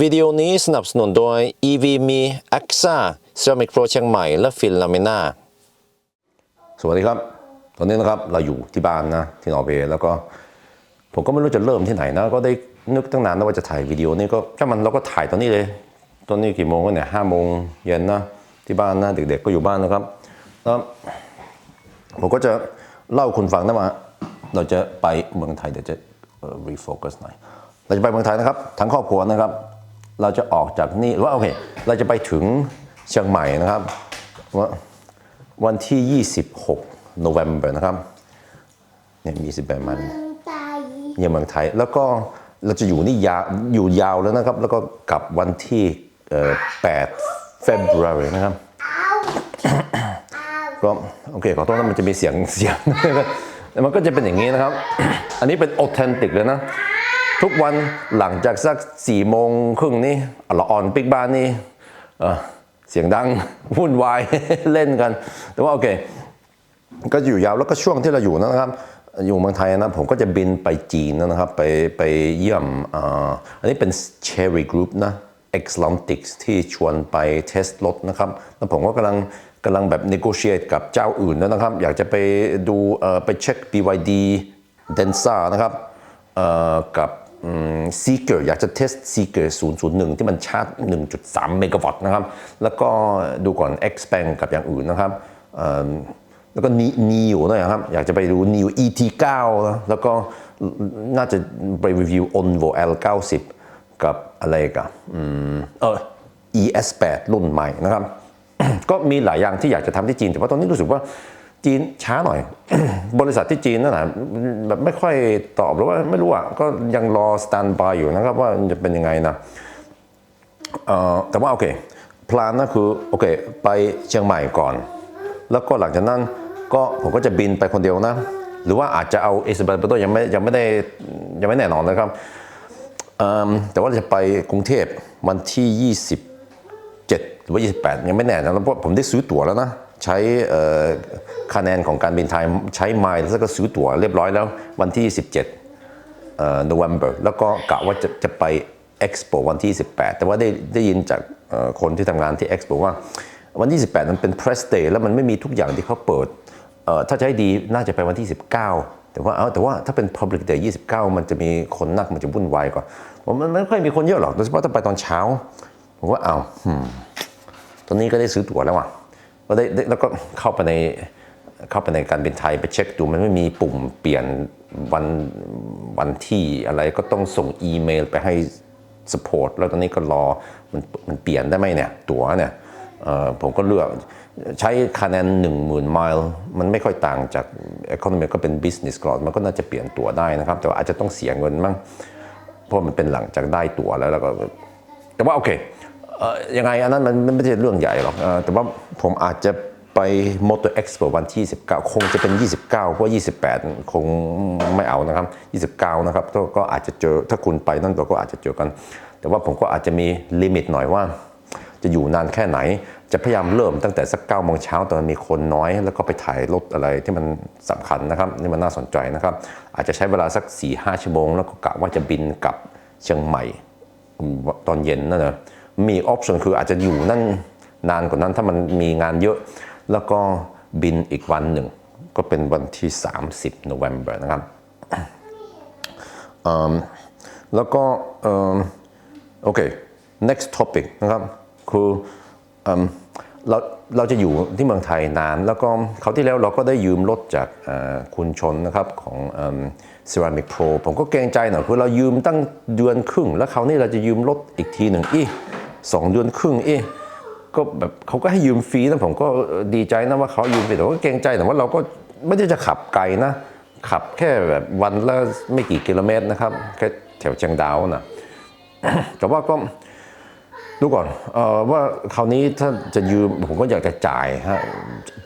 วิดีโอนี้สนับสนุนโดย EV มี AXA Ceramic Pro เชียงใหม่ และฟินลามิน่าสวัสดีครับ ตอนนี้นะครับเราอยู่ที่บ้านนะ ที่นอร์เวย์แล้วก็ ผมก็ไม่รู้จะเริ่มที่ไหนนะ ก็ได้นึกตั้งนานนะว่าจะถ่ายวิดีโอนี้ก็ถ้ามันเราก็ถ่ายตอนนี้เลย ตอนนี้กี่โมงกันเนี่ยห้าโมงเย็นนะที่บ้านนะเด็กๆก็อยู่บ้านนะครับแล้วผมก็จะเล่าคุณฟังนะว่าเราจะไปเมืองไทยเดี๋ยวจะรีโฟกัสหน่อยเราจะไปเมืองไทยนะครับทั้งครอบครัวนะครับ เราจะออกจากนี่ว่าโอเค เราจะไปถึงเชียงใหม่นะครับว่าวันที่ 26 November นะครับเนี่ยมีสิบแปดมันตายเนี่ยเมืองไทย แล้วก็เราจะอยู่นี่ยาวอยู่ยาวแล้วนะครับ แล้วก็กลับวันที่เอ่อ8 February นะครับก็โอเคขอโทษนะมันจะมีเสียงเสียงแต่มันก็จะเป็นอย่างนี้นะครับ อันนี้เป็นออเทนติกเลยนะ ทุกวันหลังจากสักสี่โมงครึ่งนี่อะละออนปิกบ้านนี่เสียงดังวุ่นวายเล่นกัน แต่ว่าโอเค ก็อยู่ยาวแล้วก็ช่วงที่เราอยู่นะครับ อยู่เมืองไทยนะผมก็จะบินไปจีนนะครับ ไปไปเยี่ยมอ,อันนี้เป็น Cherry Group นะ e x l a n t i c s ที่ชวนไปเทสรถนะครับ แล้วผมก็กำลังกำลังแบบ negotiate กับเจ้าอื่นแล้วนะครับ อยากจะไปดูไปเช็ค BYD Denza นะครับกับ ซีเกอร์อยากจะเทสซีเกอร์001 ที่มันชาร์จ 1.3 เมกะวัตต์นะครับ แล้วก็ดูก่อน expand กับอย่างอื่นนะครับ แล้วก็นีอยู่ด้วยครับ อยากจะไปดู Neo ET9 นะแล้วก็น่าจะไปรีวิว Onvo L90 กับอะไรกับอืมเออ ES8 รุ่นใหม่นะครับ ก็มีหลายอย่างที่อยากจะทำที่จีน แต่ว่าตอนนี้รู้สึกว่า จีนช้าหน่อย บริษัทที่จีนนั่นแหละแบบไม่ค่อยตอบหรือว่าไม่รู้อะก็ยังรอสแตนบายอยู่นะครับว่าจะเป็นยังไงนะแต่ว่าโอเคพลานนะคือโอเคไปเชียงใหม่ก่อน แล้วก็หลังจากนั้นก็ผมก็จะบินไปคนเดียวนะ หรือว่าอาจจะเอาเอสเบรโตยังไม่ยังไม่ได้ยังไม่แน่นอนนะครับแต่ว่าจะไปกรุงเทพวันที่ 27 หรือว่า 28 ยังไม่แน่นะเพราะผมได้ซื้อตั๋วแล้วนะ ใช้คะแนนของการบินไทยใช้ไมล์แล้วก็ซื้อตั๋วเรียบร้อยแล้ววันที่ 17เอ่อ November แล้วก็กะว่าจะจะไป Expo วันที่ 18 แต่ว่าได้ได้ยินจากคนที่ทำงานที่ Expo ว่าวันที่ 18มันเป็น Press Day แล้วมันไม่มีทุกอย่างที่เขาเปิดเอ่อถ้าจะให้ดีน่าจะไปวันที่ 19 แต่ว่าเอาแต่ว่าถ้าเป็น Public Day 29 มันจะมีคนนักมันจะวุ่นวายกว่าผมมันไม่ค่อยมีคนเยอะหรอกโดยเฉพาะถ้าไปตอนเช้าผมว่าเอาตอนนี้ก็ได้ซื้อตั๋วแล้วว่ะ ก็ได้ได้แล้วก็เข้าไปในเข้าไปในการบินไทยไปเช็คดูมันไม่มีปุ่มเปลี่ยนวันวันที่อะไรก็ต้องส่งอีเมลไปให้ support แล้วตอนนี้ก็รอมันมันเปลี่ยนได้ไหมเนี่ย ตั๋วเนี่ยผมก็เลือกใช้คะแนน1 0,000ไมล์มันไม่ค่อยต่างจาก economy ก็เป็น business class มันก็น่าจะเปลี่ยนตั๋วได้นะครับ แต่ว่าอาจจะต้องเสียเงินมั้งเพราะมันเป็นหลังจากได้ตั๋วแล้วแล้วก็แต่ว่าโอเค ยังไงอันนั้นมันไม่ใช่เรื่องใหญ่หรอกแต่ว่าผมอาจจะไป Motor Expo วันที่ 19 คงจะเป็น 29 เพราะ 28 คงไม่เอานะครับ 29 นะครับก็อาจจะเจอถ้าคุณไปนั่นเราก็อาจจะเจอกัน แต่ว่าผมก็อาจจะมีลิมิตหน่อยว่า จะอยู่นานแค่ไหน จะพยายามเริ่มตั้งแต่สัก9โมงเช้าตอนมีคนน้อย แล้วก็ไปถ่ายรถอะไรที่มันสำคัญนะครับนี่มันน่าสนใจนะครับ อาจจะใช้เวลาสัก 4-5 ชั่วโมง แล้วก็กะว่าจะบินกลับเชียงใหม่ตอนเย็นนั่นนะ มีออปชันคืออาจจะอยู่นั่นนานกว่านั้นถ้ามันมีงานเยอะ แล้วก็บินอีกวันหนึ่ง ก็เป็นวันที่ 30 November นะครับแล้วก็โอเค next topic นะครับ คืออเราเราจะอยู่ที่เมืองไทยนาน แล้วก็เขาวที่แล้วเราก็ได้ยืมรถจากคุณชนนะครับของเซรามิกโปรผมก็เกรงใจหน่อยคือเรายืมตั้งเดือนครึ่ง แล้วคราวนี้เราจะยืมรถอีกทีหนึ่งอี สองเดือนครึ่งเอีก็แบบเขาก็ให้ยืมฟรีนะผมก็ดีใจนะว่าเขายืมฟรีแต่ว่าเกรงใจแต่ว่าเราก็ไม่ได้จะขับไกลนะ ขับแค่แบบวันละไม่กี่กิโลเมตรนะครับแค่แถวเชียงดาวนะแต่ว่าก็ดูก่อนเออว่าคราวนี้ถ้าจะยืมผมก็อยากจะจ่ายฮะ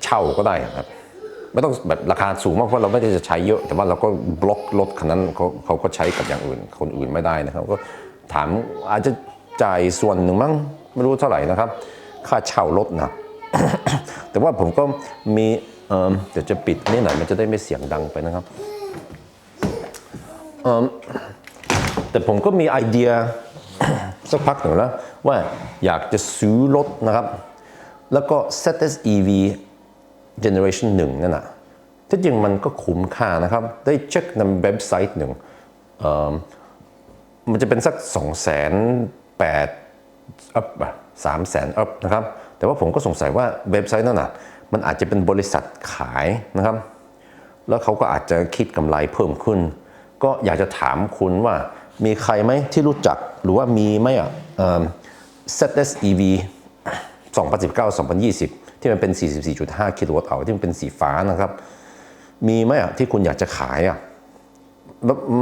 เช่าก็ได้ครับไม่ต้องแบบราคาสูงมากเพราะเราไม่ได้จะใช้เยอะ แต่ว่าเราก็บล็อกรถคันนั้นเขาเขาก็ใช้กับอย่างอื่น คนอื่นไม่ได้นะครับ ก็ถามอาจจะ จ่ายส่วนหนึ่งมั้งไม่รู้เท่าไหร่นะครับ ค่าเช่ารถนะ แต่ว่าผมก็มีเดี๋ยวจะปิดนี่หน่อยมันจะได้ไม่เสียงดังไปนะครับ แต่ผมก็มีไอเดียสักพักหนึ่งแล้วว่าอยากจะซื้อรถนะครับ แล้วก็ ZS EV Generation 1 นั่นนะที่จริงมันก็คุ้มค่านะครับ ได้เช็คในเว็บไซต์หนึ่งมันจะเป็นสัก 2 0 0 0 0 8อัพสามแสนอัพนะครับแต่ว่าผมก็สงสัยว่าเว็บไซต์นั่นน่ะมันอาจจะเป็นบริษัทขายนะครับ แล้วเขาก็อาจจะคิดกำไรเพิ่มขึ้น ก็อยากจะถามคุณว่ามีใครไหมที่รู้จักหรือว่ามีไหมอะเอิ่ม ZS EV 2019-2020 ที่มันเป็น 44.5 กิโลวัตต์เอาที่มันเป็นสีฟ้านะครับ มีไหมอะที่คุณอยากจะขายอะ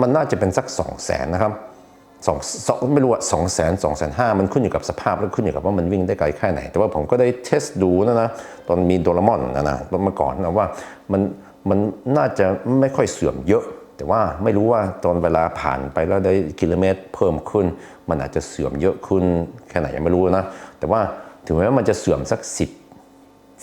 มันน่าจะเป็นสัก 2 0 0แสนนะครับ สองสองไม่รู้อะสองแสนสองแสนห้ามันขึ้นอยู่กับสภาพ แล้วขึ้นอยู่กับว่ามันวิ่งได้ไกลแค่ไหน แต่ว่าผมก็ได้เทสดูนะนะตอนมีโดรมอนนะนะเมื่อก่อนนะว่ามันมันน่าจะไม่ค่อยเสื่อมเยอะ แต่ว่าไม่รู้ว่าตอนเวลาผ่านไปแล้วได้กิโลเมตรเพิ่มขึ้น มันอาจจะเสื่อมเยอะขึ้นแค่ไหนยังไม่รู้นะแต่ว่าถึงแม้ว่ามันจะเสื่อมสัก 10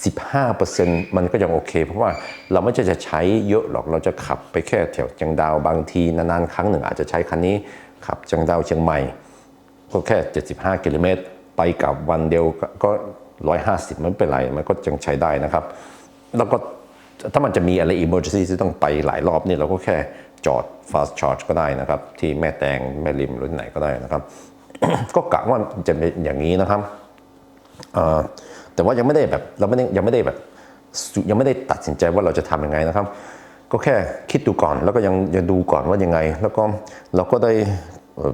15%มันก็ยังโอเค เพราะว่าเราไม่ใช่จะใช้เยอะหรอกเราจะขับไปแค่แถวเชียงดาวบางทีนานๆครั้งหนึ่งอาจจะใช้คันนี้ ขับเชียงดาวเชียงใหม่ ก็แค่ 75 กิโลเมตร ไปกลับวันเดียวก็ 150 มันไม่เป็นไร มันก็ยังใช้ได้นะครับ แล้วก็ถ้ามันจะมีอะไร emergency ที่ต้องไปหลายรอบนี่เราก็แค่จอด fast charge ก็ได้นะครับ ที่แม่แตงแม่ริมหรือไหนก็ได้นะครับ ก็กะว่าจะเป็นอย่างนี้นะครับแต่ว่ายังไม่ได้แบบเราไม่ได้ยังไม่ได้แบบยังไม่ได้ตัดสินใจว่าเราจะทำยังไงนะครับ ก็แค่คิดดูก่อนแล้วก็ยังยังดูก่อนว่ายังไง แล้วก็เราก็ได้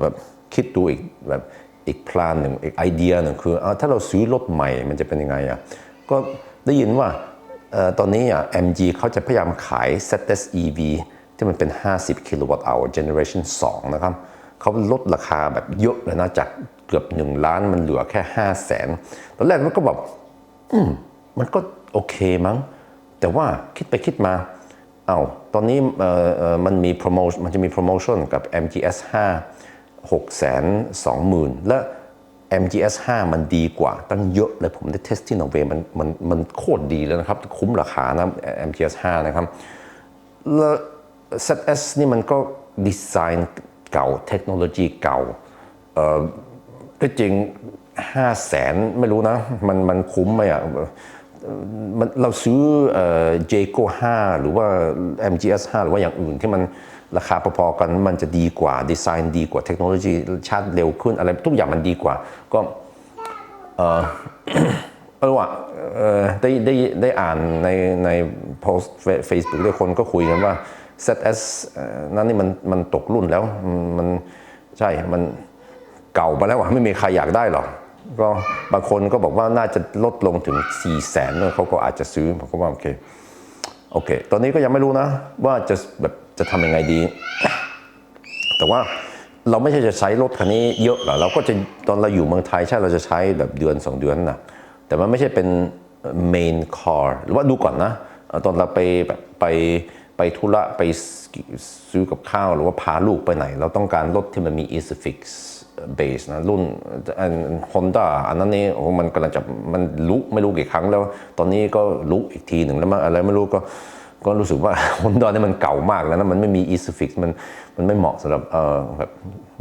แบบคิดดูอีกแบบอีกพลานหนึ่งอีกไอเดียหนึ่งคือเอาถ้าเราซื้อรถใหม่มันจะเป็นยังไงอะก็ได้ยินว่าออตอนนี้อะ MG เขาจะพยายามขาย ZS EV ที่มันเป็น 50 กิโลวัตต์ hour generation 2 นะครับเขาลดราคาแบบเยอะเลยนะจากเกือบ 1 ล้านมันเหลือแค่ 5 0 0แสนตอนแรกมันก็แบบ อืม มันก็โอเคมั้ง แต่ว่าคิดไปคิดมา เอาาตอนนี้มันมีโปรโมชั่นมันจะมีโปรโมชั่นกับ MGS 5 6 2 0 0 0 0 และ MGS 5 มันดีกว่าตั้งเยอะเลยผมได้เทสที่นอร์เวย์มันมันมันโคตรดีเลยนะครับ คุ้มราคานะ MGS 5 นะครับ แล้ว ZS นี่มันก็ดีไซน์เก่าเทคโนโลยีเก่าเอ่อที่จริงห้าแสนไม่รู้นะ มันมันคุ้มไหมอะเอ่อ มันเราซื้อเอ่อ Jago 5หรือว่า MGS 5 หรือว่าอย่างอื่นที่มันราคาพอๆกันมันจะดีกว่าดีไซน์ดีกว่าเทคโนโลยีชาร์จเร็วขึ้นอะไรทุกอย่างมันดีกว่า ก็เออว่ะเออได้ได้ได้อ่านในในโพสต์เฟซบุ๊กด้วยคนก็คุยกันว่า ZS เอ่อนั่นนี่มันมันตกรุ่นแล้วมันมันใช่มันเก่าไปแล้วว่ะไม่มีใครอยากได้หรอก ก็บางคนก็บอกว่าน่าจะลดลงถึง 4 0 0แสนเขาก็อาจจะซื้อผมก็ว่าโอเคโอเค ตอนนี้ก็ยังไม่รู้นะ ว่าจะแบบจะทำยังไงดี แต่ว่าเราไม่ใช่จะใช้รถคันนี้เยอะหรอกเราก็จะตอนเราอยู่เมืองไทยใช่เราจะใช้แบบเดือน 2 เดือนนะแต่มันไม่ใช่เป็น main car หรือว่าดูก่อนนะ ตอนเราไปแบบไปไปธุระไปซื้อกับข้าว หรือว่าพาลูกไปไหน เราต้องการรถที่มันมี isfix base นะรุ่นอัน Honda อันนั้นนี่โอ้มันกำลังจะมันลุไม่รู้กี่ครั้งแล้ว ตอนนี้ก็ลุอีกทีหนึ่งแล้วมันอะไรไม่รู้ก็ก็รู้สึกว่า Honda เนี่ยมันเก่ามากแล้วนะมันไม่มี Isofix มันมันไม่เหมาะสำหรับเอ่อแบบ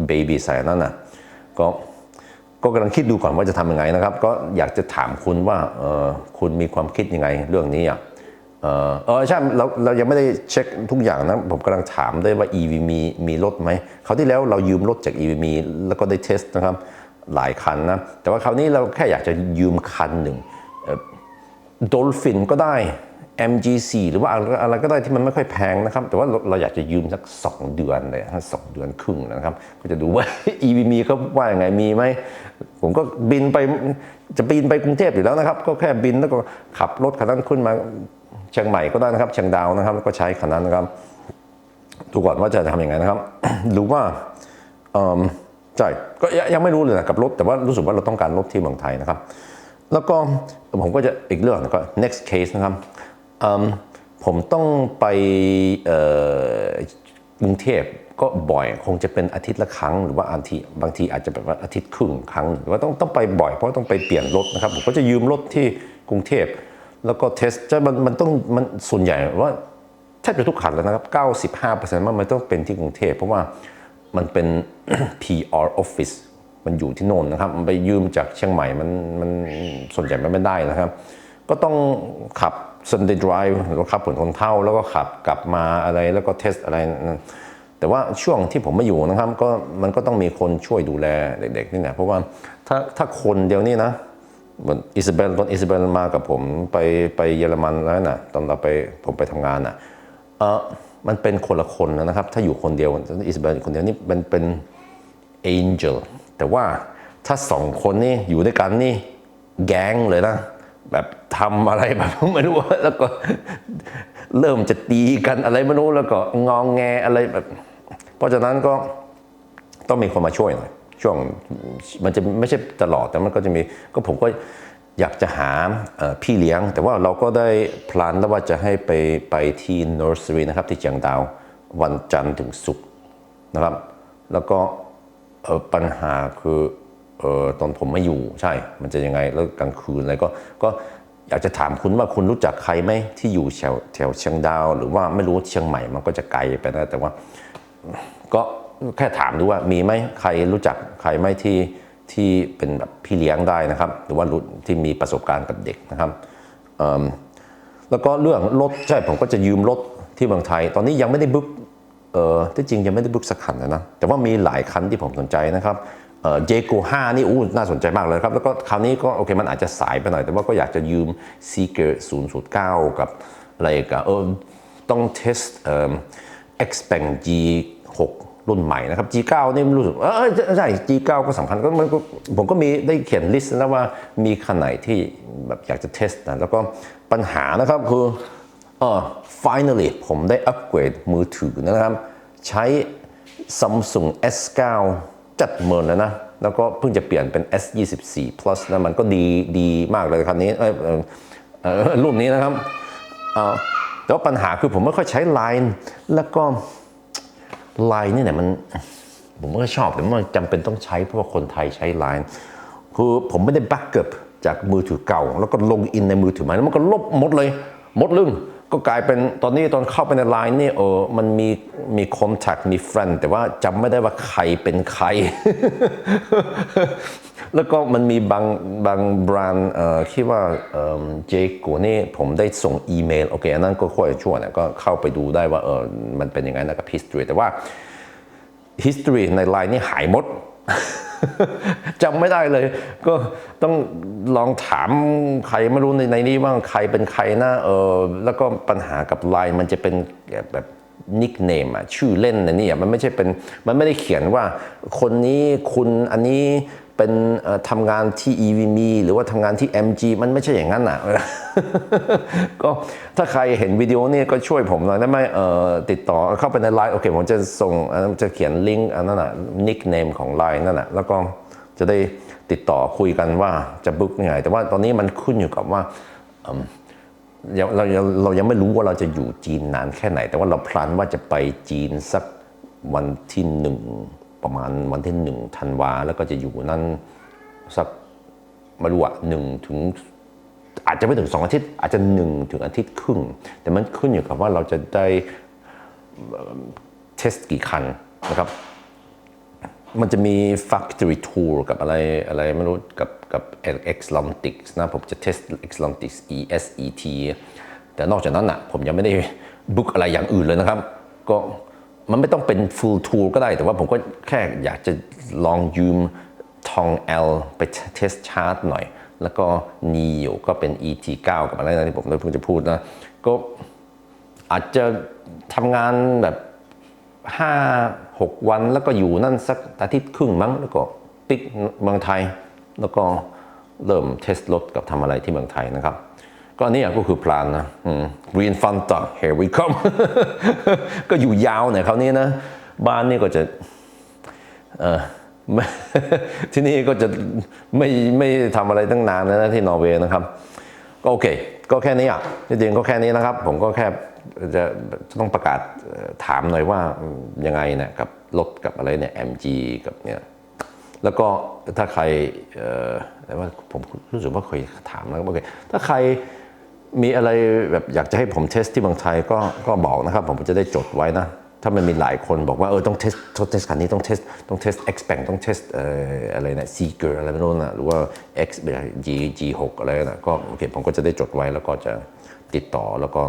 เบบีใส่นั่นนะก็ก็กำลังคิดดูก่อนว่าจะทำยังไงนะครับ ก็อยากจะถามคุณว่าเออคุณมีความคิดยังไงเรื่องนี้อะ เออเออใช่เราเรายังไม่ได้เช็คทุกอย่างนะ ผมกำลังถามด้วยว่า EV มีมีรถไหมคราวที่แล้วเรายืมรถจาก EV มีแล้วก็ได้เทสนะครับหลายคันนะ แต่ว่าคราวนี้เราแค่อยากจะยืมคันหนึ่งดอลฟินก็ได้ MGC หรือว่าอะไรก็ได้ที่มันไม่ค่อยแพงนะครับ แต่ว่าเราอยากจะยืมสัก 2 เดือนเลยฮะสองเดือนครึ่งนะครับ ก็จะดูว่า EV มีเขาว่าอย่างไงมีไหม ผมก็บินไปจะบินไปกรุงเทพอยู่แล้วนะครับ ก็แค่บินแล้วก็ขับรถคันนั้นขึ้นมา เชียงใหม่ก็ได้นะครับ เชียงดาวนะครับก็ใช้คันนั้นนะครับดูก่อนว่าจะทำยังไงนะครับหรือว่าเอิ่มใช่ก็ยังไม่รู้เลยนะกับรถแต่ว่ารู้สึกว่าเราต้องการรถที่เมืองไทยนะครับ แล้วก็ผมก็จะอีกเรื่องก็ next case นะครับผมต้องไปกรุงเทพก็บ่อยคงจะเป็นอาทิตย์ละครั้ง หรือว่าอันทีบางทีอาจจะแบบว่าอาทิตย์ครึ่งครั้ง หรือว่าต้องต้องไปบ่อยเพราะต้องไปเปลี่ยนรถนะครับผมก็จะยืมรถที่กรุงเทพ แล้วก็เทสจะมันมันต้องมันส่วนใหญ่ว่าแทบจะทุกคันแล้วนะครับ 95%มันไม่ต้องเป็นที่กรุงเทพเพราะว่ามันเป็น PR office มันอยู่ที่โน่นนะครับ มันไปยืมจากเชียงใหม่ มันมันส่วนใหญ่มันไม่ได้นะครับ ก็ต้องขับ Sunday Drive หรือขับผลคนเท่า แล้วก็ขับกลับมาอะไรแล้วก็เทสอะไร แต่ว่าช่วงที่ผมไม่อยู่นะครับ ก็มันก็ต้องมีคนช่วยดูแลเด็กๆนี่แหละเพราะว่าถ้าถ้าคนเดียวนี่นะ อนอิซาเบลตอนอิซาเบลมากับผมไปไปเยอรมันแล้วนะตอนเราไปผมไปทำงานอะเออมันเป็นคนละคนนะครับ ถ้าอยู่คนเดียวอิซาเบลคนเดียวนี่เป็นเป็นเอ็นเจลแต่ว่าถ้าสองคนนี่อยู่ด้วยกันนี่แก๊งเลยนะแบบทำอะไรแบบไม่รู้แล้วก็เริ่มจะตีกันอะไรไม่รู้แล้วก็งองแงอะไรแบบ เพราะฉะนั้นก็ต้องมีคนมาช่วยหน่อย ช่วงมันจะไม่ใช่ตลอดแต่มันก็จะมีก็ผมก็อยากจะหาพี่เลี้ยง แต่ว่าเราก็ได้พลานแล้วว่าจะให้ไปไปที่ nursery นะครับที่เจียงดาววันจันทร์ถึงศุกร์นะครับ แล้วก็ปัญหาคือเออตอนผมไม่อยู่ใช่ มันจะยังไงแล้วกลางคืนอะไรก็ก็อยากจะถามคุณว่าคุณรู้จักใครไหมที่อยู่แถวแถวเชียงดาว หรือว่าไม่รู้เชียงใหม่มันก็จะไกลไปนะแต่ว่าก็ แค่ถามดูว่ามีไหมใครรู้จักใครไหมที่ที่เป็นแบบพี่เลี้ยงได้นะครับ หรือว่าที่มีประสบการณ์กับเด็กนะครับแล้วก็เรื่องรถใช่ผมก็จะยืมรถที่เมืองไทย ตอนนี้ยังไม่ได้บุ๊กเออที่จริงยังไม่ได้บุ๊กสักคันนะแต่ว่ามีหลายคันที่ผมสนใจนะครับเออเจโกห้านี่อู้น่าสนใจมากเลยครับ แล้วก็คราวนี้ก็โอเคมันอาจจะสายไปหน่อย แต่ว่าก็อยากจะยืม s e e k e r 009กับอะไรกับเออต้องเทสเอ่อ Xpeng G6 รุ่นใหม่นะครับ G9 นี่รู้สึกเออใช่ G9 ก็สำคัญก็มันผมก็มีได้เขียนลิสต์นะว่ามีคันไหนที่แบบอยากจะเทสนะแล้วก็ปัญหานะครับคือเออ finally ผมได้อัปเกรดมือถือนะครับ ใช้ Samsung S9 จัดเมินแล้วนะ แล้วก็เพิ่งจะเปลี่ยนเป็น S24 plus นะมันก็ดีดีมากเลยคันนี้เออเออรุ่นนี้นะครับอ่อแต่ว่าปัญหาคือผมไม่ค่อยใช้ Line แล้วก็ Line นี่เนี่ยมันผมก็ชอบแต่มันจำเป็นต้องใช้เพราะว่าคนไทยใช้ Line คือผมไม่ได้แบ็กเกิบจากมือถือเก่า แล้วก็ลงอินในมือถือใหม่แล้วมันก็ลบหมดเลย หมดลึง ก็กลายเป็นตอนนี้ตอนเข้าไปใน Line นี่เออมันมีมีคอนแทคมี friend แต่ว่าจำไม่ได้ว่าใครเป็นใคร แล้วก็มันมีบางบางแบรนด์เอ่อคิดว่าเอ่อเจกูนี่ผมได้ส่งอีเมล โอเคอันนั้นก็ค่อยช่วนะก็เข้าไปดูได้ว่าเออมันเป็นยังไงนะกับ history แต่ว่า history ในไลน์นี่หายหมด จำไม่ได้เลย ก็ต้องลองถามใครไม่รู้ในในนี้ว่าใครเป็นใครนะเออแล้วก็ปัญหากับไลน์มันจะเป็นแบบนิกเนมอะชื่อเล่นนะนี่ยมันไม่ใช่เป็นมันไม่ได้เขียนว่าคนนี้คุณอันนี้ เป็นทำงานที่ EVM หรือว่าทำงานที่ MG มันไม่ใช่อย่างนั้นอะก็ถ้าใครเห็นวิดีโอนี้ก็ช่วยผมหน่อยได้ไหมเอ่อติดต่อเข้าไปในไลน์โอเค ผมจะส่งจะเขียนลิงก์อันนั้นน่ะนิกเนมของไลน์นั่นน่ะแล้วก็จะได้ติดต่อคุยกันว่าจะบุ๊กยังไง แต่ว่าตอนนี้มันขึ้นอยู่กับว่าเอิ่มยังเราเราเรายังไม่รู้ว่าเราจะอยู่จีนนานแค่ไหน แต่ว่าเราพลันว่าจะไปจีนสักวันที่หนึ่ง ประมาณวันที่หนึ่งธันวาแล้วก็จะอยู่นั่นสักไม่รู้อะหนึ่งถึงอาจจะไม่ถึงสองอาทิตย์ อาจจะหนึ่งถึงอาทิตย์ครึ่ง แต่มันขึ้นอยู่กับว่าเราจะได้เทสกี่คันนะครับ มันจะมี factory tour กับอะไรอะไรไม่รู้กับกับ Exlantics นะผมจะ test Exlantics ESET แต่นอกจากนั้นอะผมยังไม่ได้บุ๊กอะไรอย่างอื่นเลยนะครับ ก็ มันไม่ต้องเป็น full tour ก็ได้ แต่ว่าผมก็แค่อยากจะลองยืมทอง L ไป test chart หน่อย แล้วก็ NEO ก็เป็น ET9 กับอะไรนะที่ผมได้เพิ่งจะพูดนะ ก็อาจจะทำงานแบบห้าหกวันแล้วก็อยู่นั่นสักอาทิตย์ครึ่งมั้ง แล้วก็ปิกเมืองไทย แล้วก็เริ่มเทสรถกับทำอะไรที่เมืองไทยนะครับ ก็อันนี่ก็คือพลานนะอืม Green Fun t here we come ก็อยู่ยาวเนี่ยคราวนี้นะ บ้านนี่ก็จะเออที่นี่ก็จะไม่ไม่ทำอะไรตั้งนานแล้วนะที่นอร์เวย์นะครับก็โอเค ก็แค่นี้อะจริงๆก็แค่นี้นะครับ ผมก็แค่จะจะต้องประกาศถามหน่อยว่ายังไงเนี่ยกับรถกับอะไรเนี่ย MG กับเนี่ยแล้วก็ถ้าใครเอ่อแต่ว่าผมรู้สึกว่าเคยถามแล้วโอเคถ้าใคร มีอะไรแบบอยากจะให้ผมเทสที่เมืองไทยก็ก็บอกนะครับ ผมจะได้จดไว้นะ ถ้ามันมีหลายคนบอกว่าเออต้องเทสต้องเทสคันนี้ต้องเทสต้องเทส X b a n k ต้องเทสเอ่ออะไรนะ Seeker อะไรไม่รู้นะหรือว่า X G G 6 อะไรนะก็โอเคผมก็จะได้จดไว้แล้วก็จะติดต่อแล้วก็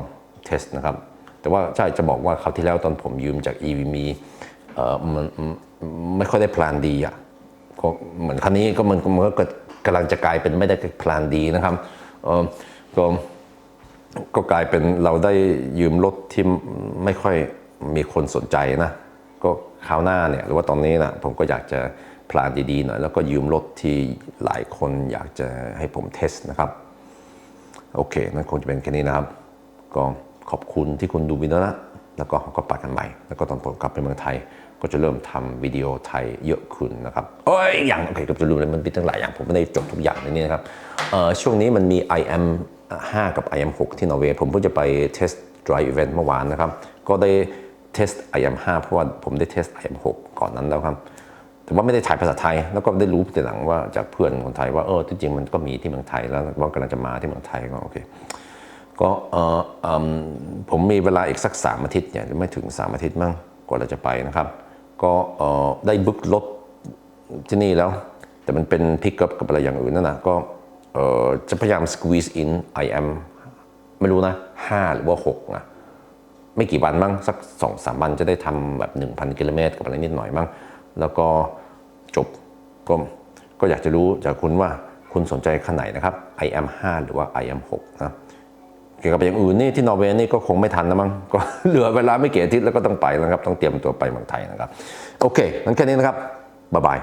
เทสนะครับ แต่ว่าใช่จะบอกว่าคราวที่แล้วตอนผมยืมจาก EV มีเอ่อมันมันไม่ค่อยได้พลานดีอะก็เหมือนคันนี้ก็มันมันก็กำลังจะกลายเป็นไม่ได้พลานดีนะครับเออก็ ก็กลายเป็นเราได้ยืมรถที่ไม่ค่อยมีคนสนใจนะ ก็คราวหน้าเนี่ยหรือว่าตอนนี้นะผมก็อยากจะพลานดีๆหน่อยแล้วก็ยืมรถที่หลายคนอยากจะให้ผมเทสนะครับ โอเค นั่นคงจะเป็นแค่นี้นะครับ ก็ขอบคุณที่คุณดูวิดีโอนะแล้วก็ก็ปัดกันใหม่ แล้วก็ตอนผมกลับไปเมืองไทย ก็จะเริ่มทำวิดีโอไทยเยอะขึ้นนะครับโอ้ยอย่างโอเคก็จะรู้เลยมันมีตั้งหลายอย่างผมไม่ได้จดทุกอย่างในนี้นะครับเอ่อช่วงนี้มันมี IM 5 กับ IM 6 ที่นอร์เวย์ผมเพิ่งจะไปเทส drive event เมื่อวานนะครับ ก็ได้เทส IM 5 เพราะว่าผมได้เทส IM 6 ก่อนนั้นแล้วครับ แต่ว่าไม่ได้ถ่ายภาษาไทย แล้วก็ได้รู้ทีหลังว่าจากเพื่อนคนไทยว่าเออที่จริงมันก็มีที่เมืองไทยแล้วว่ากำลังจะมาที่เมืองไทยก็โอเคก็เออเอิ่มผมมีเวลาอีกสักสามอาทิตย์เนี่ยไม่ถึงสามอาทิตย์มั้งกว่าเราจะไปนะครับ ก็เออได้บุ๊กรถที่นี่แล้ว แต่มันเป็นพิก u p กับอะไรอย่างอื่นนั่นนะก็ เอ่อจะพยายาม squeeze in I am ไม่รู้นะ 5 หรือว่า6นะไม่กี่วันมั้งสักสองสามวันจะได้ทำแบบ 1,000 กิโลเมตรกับอะไรนิดหน่อยมั้งแล้วก็จบก็ก็อยากจะรู้จากคุณว่าคุณสนใจขนาดไหนนะครับ I am 5 หรือว่า I am 6นะเกี่ยวกับอย่างอื่นนี่ที่นอร์เวย์นี่ก็คงไม่ทันนะมั้งก็เหลือเวลาไม่กี่อาทิตย์แล้วก็ต้องไปแล้วครับ ต้องเตรียมตัวไปเมืองไทยนะครับ โอเคงั้นแค่นี้นะครับบ๊ายบาย